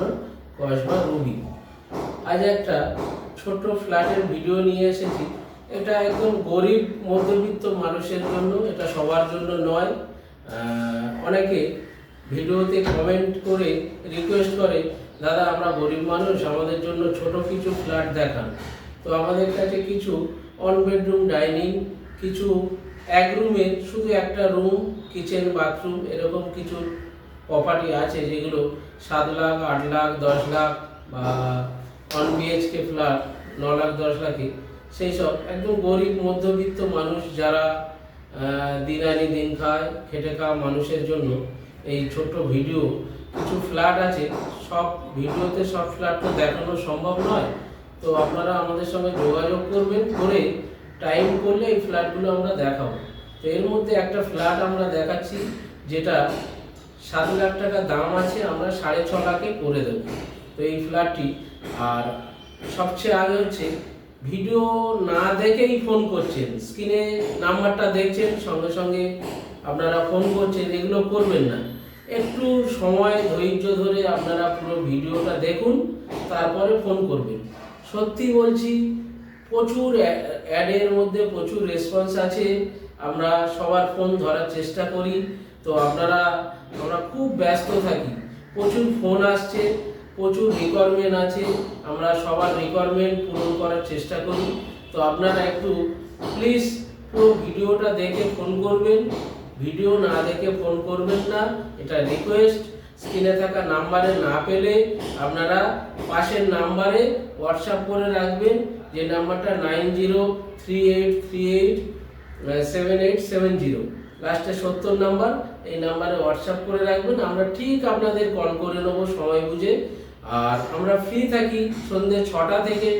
নম্বর Kasba Ruby আজ একটা ছোট ফ্ল্যাটের ভিডিও নিয়ে এসেছি। এটা একদম গরিব মধ্যবিত্ত মানুষের জন্য, এটা সবার জন্য নয়। অনেকে ভিডিওতে কমেন্ট করে রিকোয়েস্ট করে, দাদা, আমরা গরিব মানুষ, আমাদের জন্য ছোট কিছু ফ্ল্যাট দেখান। তো আমাদের কাছে কিছু অন বেডরুম ডাইনিং কিছু এক রুমে শুধু একটা রুম কিচেন বাথরুম এরকম কিছু প্রপার্টি আছে যেগুলো সাত লাখ, আট লাখ, দশ লাখ বা ওয়ান বিএইচকে ফ্ল্যাট ন লাখ, দশ লাখে সেই সব একদম গরিব, মধ্যবিত্ত মানুষ যারা দিন আনি দিন খায়, খেটে খাওয়া মানুষের জন্য এই ছোট্ট ভিডিও, কিছু ফ্ল্যাট আছে। সব ভিডিওতে সব ফ্ল্যাট তো দেখানো সম্ভব নয়। তো আপনারা আমাদের সঙ্গে যোগাযোগ করবেন করে টাইম করলে এই ফ্ল্যাটগুলো আমরা দেখাবো। তো এর মধ্যে একটা ফ্ল্যাট আমরা দেখাচ্ছি, যেটা সাত লাখ টাকা দাম আছে, আমরা সাড়ে ছ লাখে করে দেবো। তো এই ফ্ল্যাটটি, আর সবচেয়ে আগে হচ্ছে, ভিডিও না দেখেই ফোন করছেন স্ক্রিনে নাম্বারটা দেখছেন, সঙ্গে সঙ্গে আপনারা ফোন করছেন, এগুলো করবেন না। একটু সময়, ধৈর্য ধরে আপনারা পুরো ভিডিওটা দেখুন, তারপরে ফোন করবেন। সত্যি বলছি, প্রচুর অ্যাডের মধ্যে প্রচুর রেসপন্স আছে, আমরা সবার ফোন ধরার চেষ্টা করি। তো আপনারা, আমরা খুব ব্যস্ত থাকি। প্রচুর ফোন আসছে, প্রচুর রিকোয়ারমেন্ট আছে। আমরা সবার রিকোয়ারমেন্ট পূরণ করার চেষ্টা করি। তো আপনারা একটু প্লিজ পুরো ভিডিওটা দেখে ফোন করবেন। ভিডিও না দেখে ফোন করবেন না। এটা রিকোয়েস্ট স্ক্রিনে থাকা নাম্বারে না পেলে আপনারা পাশের নাম্বারে হোয়াটসঅ্যাপ করে রাখবেন। যে নাম্বারটা nine zero three eight three eight seven eight seven zero লাস্টে সত্তর নাম্বার এই নাম্বারে হোয়াটসঅ্যাপ করে রাখবেন, আমরা ঠিক আপনাদের কল করে নেব সময় বুঝে। আর আমরা ফ্রি থাকি সন্ধ্যে ছটা থেকে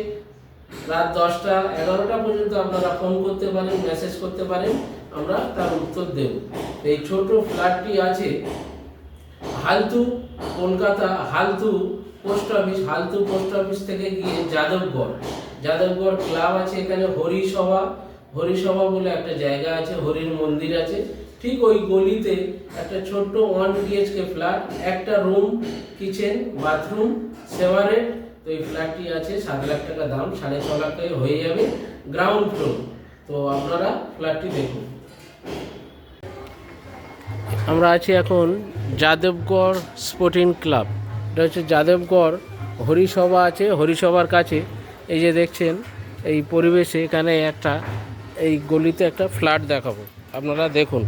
রাত দশটা, এগারোটা পর্যন্ত আপনারা ফোন করতে পারেন মেসেজ করতে পারেন, আমরা তার উত্তর দেব। এই ছোট ফ্ল্যাটটি আছে Haltu, Kolkata, Haltu post office Haltu post office থেকে গিয়ে যাদবগড়। যাদবগড় ক্লাব আছে এখানে হরিসভা হরিসভা বলে একটা জায়গা আছে, হরির মন্দির আছে। ঠিক ওই গলিতে একটা ছোট্ট ওয়ান বিএইচকে ফ্ল্যাট, একটা রুম, কিচেন, বাথরুম সেভারেট তো এই ফ্ল্যাটটি আছে সাত লাখ টাকা দাম, সাড়ে ছ লাখ হয়ে যাবে গ্রাউন্ড ফ্লোর। তো আপনারা ফ্ল্যাটটি দেখুন। আমরা আছি এখন যাদবগড় স্পোর্টিং ক্লাব। এটা হচ্ছে যাদবগড় হরিসভা আছে, হরিসভার কাছে। এই যে দেখছেন, এই পরিবেশে এখানে একটা, এই গলিতে একটা ফ্ল্যাট দেখাবো। আপনারা দেখুন।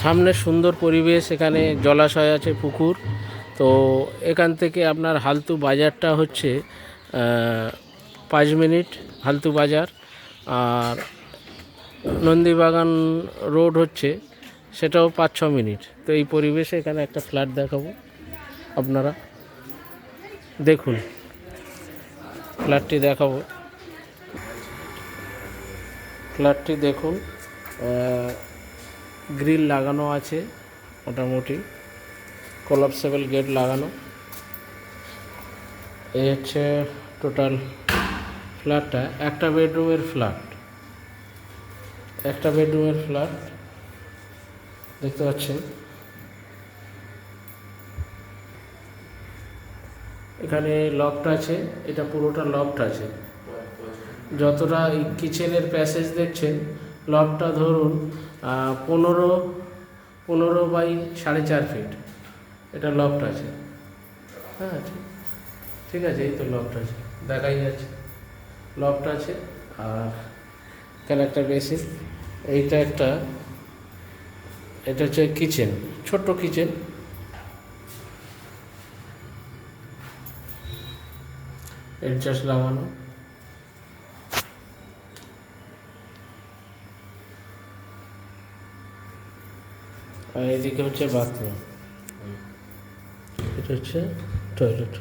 সামনে সুন্দর পরিবেশ, এখানে জলাশয় আছে, পুকুর। তো এখান থেকে আপনার হালতু বাজারটা হচ্ছে পাঁচ মিনিট হালতু বাজার। আর নন্দীবাগান রোড হচ্ছে, সেটাও পাঁচ ছ মিনিট। তো এই পরিবেশে এখানে একটা ফ্ল্যাট দেখাবো আপনারা। দেখুন, ফ্ল্যাটটি দেখাবো। ফ্ল্যাটটি দেখুন গ্রিল লাগানো আছে, মোটামুটি। কলাপসেবল গেট লাগানো। এই হচ্ছে টোটাল ফ্ল্যাটটা। একটা বেডরুমের ফ্ল্যাট। একটা বেডরুমের ফ্ল্যাট। দেখতে পাচ্ছেন। এখানে লফট আছে। এটা পুরোটা লফট আছে। যতটা কিচেনের প্যাসেজ দেখছেন লফটটা ধরুন পনেরো পনেরো বাই সাড়ে চার ফিট এটা লফট আছে। হ্যাঁ ঠিক। আছে, এই তো লফট আছে। দেখাই যাচ্ছে। লফট আছে আর এখানে একটা বেসিন এইটা একটা, এটা হচ্ছে কিচেন ছোট্ট কিচেন এডজাস্ট লাগানো। আর এদিকে হচ্ছে বাথরুম এটা হচ্ছে টয়লেট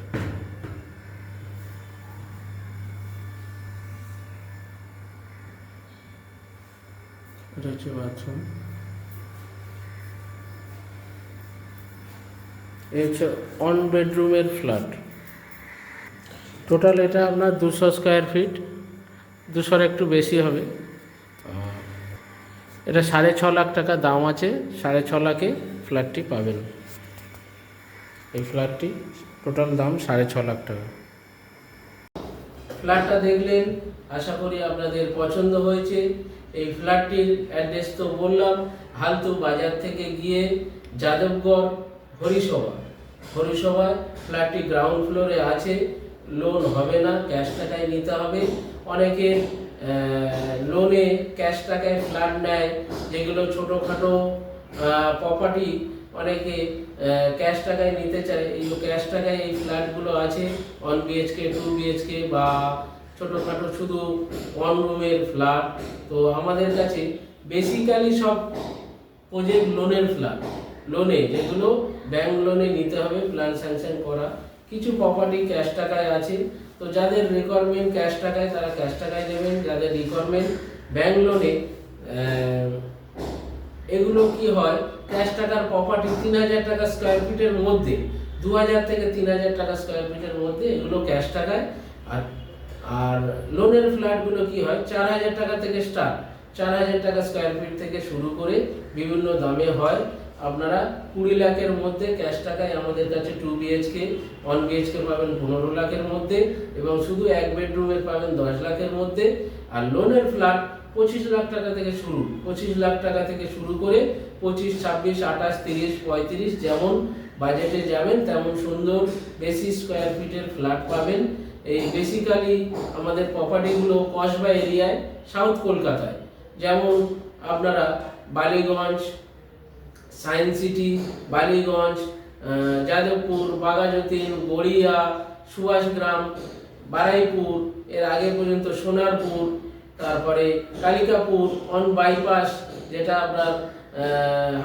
এটা হচ্ছে বাথরুম এই হচ্ছে ওয়ান বেডরুমের ফ্ল্যাট টোটাল এটা আপনার দুশো স্কোয়ার ফিট দুশোর একটু বেশি হবে। এটা সাড়ে ছ লাখ টাকা দাম আছে, সাড়ে ছ লাখে ফ্ল্যাটটি পাবেন। এই ফ্ল্যাটটি টোটাল দাম সাড়ে ছ লাখ টাকা। ফ্ল্যাটটা দেখলেন, আশা করি আপনাদের পছন্দ হয়েছে। এই ফ্ল্যাটটির অ্যাড্রেস তো বললাম, হালতু বাজার থেকে গিয়ে যাদবগড় হরিসভা। হরিসভায় ফ্ল্যাটটি গ্রাউন্ড ফ্লোরে আছে লোন হবে না ক্যাশ টাকায় নিতে হবে। অনেকের লোনে ক্যাশ টাকায় ফ্ল্যাট নেয়, যেগুলো ছোটোখাটো প্রপার্টি অনেকে ক্যাশ টাকায় নিতে চায়। এই ক্যাশ টাকায় এই ফ্ল্যাটগুলো আছে ওয়ান বিএইচকে টু বিএইচকে বা ছোটোখাটো শুধু ওয়ান রুমের ফ্ল্যাট তো আমাদের কাছে বেসিক্যালি সব প্রজেক্ট লোনের ফ্ল্যাট লোনে যেগুলো ব্যাংক লোনে নিতে হবে প্ল্যান স্যাংশন করা। কিছু প্রপার্টি ক্যাশ টাকায় আছে। তো যাদের রিকোয়ারমেন্ট ক্যাশ টাকায়, তারা ক্যাশ টাকায় নেবেন যাদের রিকোয়ারমেন্ট ব্যাংক লোনে এগুলো কি হয়? ক্যাশ টাকার প্রপার্টি তিন হাজার টাকা স্কোয়ার ফিটের মধ্যে, দু হাজার থেকে তিন হাজার টাকা স্কোয়ার ফিটের মধ্যে এগুলো ক্যাশ টাকায়। আর আর লোনের ফ্ল্যাটগুলো কি হয়? চার হাজার টাকা থেকে স্টার্ট চার হাজার টাকা স্কোয়ার ফিট থেকে শুরু করে বিভিন্ন দামে হয়। আপনারা কুড়ি লাখের মধ্যে ক্যাশ টাকায় আমাদের কাছে টু বিএইচকে ওয়ান বিএইচকে পাবেন পনেরো লাখের মধ্যে এবং শুধু এক বেডরুমের পাবেন দশ লাখের মধ্যে। আর লোনের ফ্ল্যাট পঁচিশ লাখ টাকা থেকে শুরু, পঁচিশ লাখ টাকা থেকে শুরু করে পঁচিশ, ছাব্বিশ, আঠাশ, তিরিশ, পঁয়ত্রিশ যেমন বাজেটে যাবেন, তেমন সুন্দর বেশি স্কোয়ার ফিটের ফ্ল্যাট পাবেন। এই বেসিক্যালি আমাদের প্রপার্টিগুলো কসবা এরিয়ায় সাউথ কলকাতায়। যেমন আপনারা বালিগঞ্জ সায়েন্স সিটি, বালিগঞ্জ যাদবপুর, বাঘাযতীন, গড়িয়া, সুভাষগ্রাম, বারাইপুর, এর আগে পর্যন্ত সোনারপুর, তারপরে কালিকাপুর অন বাইপাস যেটা আপনার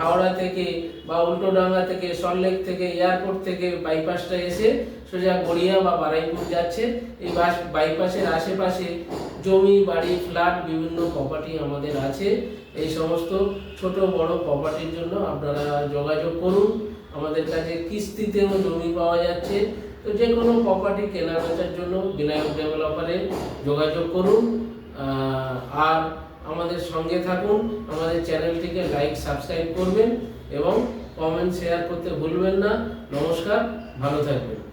হাওড়া থেকে বা উল্টোডাঙ্গা থেকে, সল্টলেক থেকে, এয়ারপোর্ট থেকে বাইপাসটা এসে সোজা গড়িয়া বা বারাইপুর যাচ্ছে, এই বাস বাইপাসের আশেপাশে জমি, বাড়ি ফ্ল্যাট বিভিন্ন প্রপার্টি আমাদের আছে। এই সমস্ত ছোট বড় প্রপার্টির জন্য আপনারা যোগাযোগ করুন। আমাদের কাছে কিস্তিতেও জমি পাওয়া যাচ্ছে। তো যে কোনো প্রপার্টি কেনা বেচার জন্য বিনায়ক ডেভেলপারে যোগাযোগ করুন। আর আমাদের সঙ্গে থাকুন। আমাদের চ্যানেলটিকে লাইক সাবস্ক্রাইব করবেন এবং কমেন্ট শেয়ার করতে ভুলবেন না। নমস্কার, ভালো থাকবেন।